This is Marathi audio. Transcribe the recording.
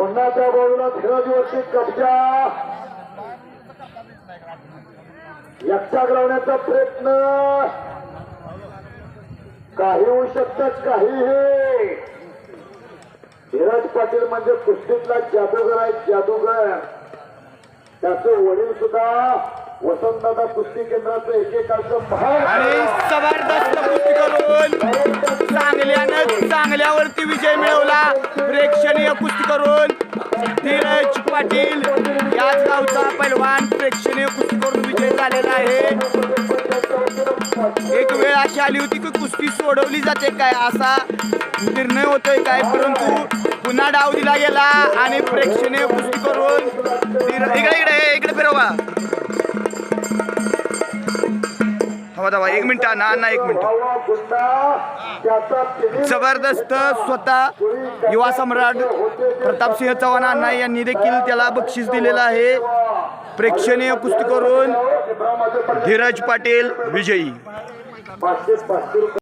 पुन्हा त्या बाजूला धीरजवरती कब्जा. एकटा लावण्याचा प्रयत्न. काही होऊ शकतात काही हे धीरज पाटील म्हणजे कुस्तीतला जादूगर आहे जादूगर. त्याचं वडील सुद्धा वसंतदादा कुस्ती केंद्राचं एकेकाचं महान विजय मिळवला. प्रेक्षणीय कुस्ती करून धीरज पाटील याच गावचा पैलवान प्रेक्षणीय कुस्ती करून विजय झालेला आहे. एक वेळ अशी आली होती की कुस्ती सोडवली जाते काय असा निर्णय होतोय काय? परंतु पुन्हा डाव दिला गेला आणि प्रेक्षणीय कुस्ती करून थांबा एक मिनिट ना ना एक मिनिट. जबरदस्त स्वतः युवा सम्राट प्रतापसिंह चव्हाण अण्णा यांनी देखील त्याला बक्षीस दिलेलं आहे. प्रेक्षणीय कुस्ती करून धीरज पाटील विजयी.